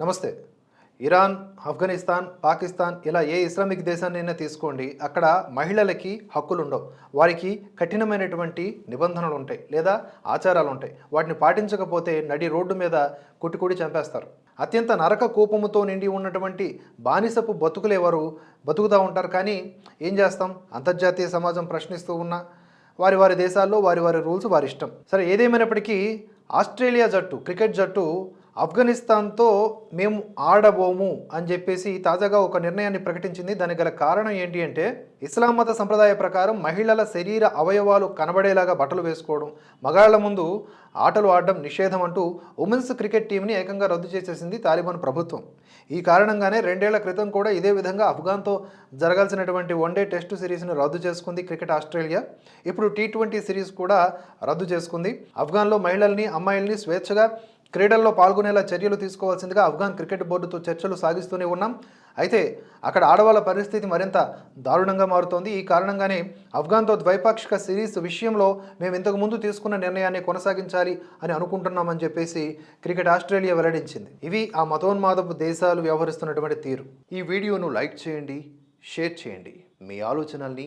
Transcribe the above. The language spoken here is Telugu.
నమస్తే. ఇరాన్ ఆఫ్ఘనిస్తాన్ పాకిస్తాన్ ఇలా ఏ ఇస్లామిక్ దేశాన్నైనా తీసుకోండి అక్కడ మహిళలకి హక్కులు ఉండవు వారికి కఠినమైనటువంటి నిబంధనలు ఉంటాయి లేదా ఆచారాలు ఉంటాయి వాటిని పాటించకపోతే నడి రోడ్డు మీద కొట్టుకొడి చంపేస్తారు. అత్యంత నరక కోపముతో నిండి ఉన్నటువంటి బానిసపు బతుకులేవారు బతుకుతూ ఉంటారు. కానీ ఏం చేస్తాం? అంతర్జాతీయ సమాజం ప్రశ్నిస్తూ ఉన్నా వారి వారి దేశాల్లో వారి వారి రూల్స్ వారి ఇష్టం. సరే ఏదేమైనప్పటికీ ఆస్ట్రేలియా జట్టు క్రికెట్ జట్టు ఆఫ్ఘనిస్తాన్తో మేము ఆడబోము అని చెప్పేసి తాజాగా ఒక నిర్ణయాన్ని ప్రకటించింది. దానికి గల కారణం ఏంటి అంటే ఇస్లాం మత సంప్రదాయ ప్రకారం మహిళల శరీర అవయవాలు కనబడేలాగా బట్టలు వేసుకోవడం మగాళ్ళ ముందు ఆటలు ఆడడం నిషేధం అంటూ ఉమెన్స్ క్రికెట్ టీంని ఏకంగా రద్దు చేసేసింది తాలిబాన్ ప్రభుత్వం. ఈ కారణంగానే రెండేళ్ళ క్రితం కూడా ఇదే విధంగా ఆఫ్ఘాన్తో జరగాల్సినటువంటి వన్డే టెస్టు సిరీస్ను రద్దు చేసుకుంది క్రికెట్ ఆస్ట్రేలియా. ఇప్పుడు టీ ట్వంటీ సిరీస్ కూడా రద్దు చేసుకుంది. ఆఫ్ఘాన్లో మహిళల్ని అమ్మాయిల్ని స్వేచ్ఛగా క్రీడల్లో పాల్గొనేలా చర్యలు తీసుకోవాల్సిందిగా ఆఫ్ఘాన్ క్రికెట్ బోర్డుతో చర్చలు సాగిస్తూనే ఉన్నాం. అయితే అక్కడ ఆడవాళ్ళ పరిస్థితి మరింత దారుణంగా మారుతోంది. ఈ కారణంగానే ఆఫ్ఘాన్తో ద్వైపాక్షిక సిరీస్ విషయంలో మేము ఇంతకు ముందు తీసుకున్న నిర్ణయాన్ని కొనసాగించాలి అని అనుకుంటున్నామని చెప్పేసి క్రికెట్ ఆస్ట్రేలియా వెల్లడించింది. ఇవి ఆ మతోన్మాదపు దేశాలు వ్యవహరిస్తున్నటువంటి తీరు. ఈ వీడియోను లైక్ చేయండి షేర్ చేయండి. మీ ఆలోచనల్ని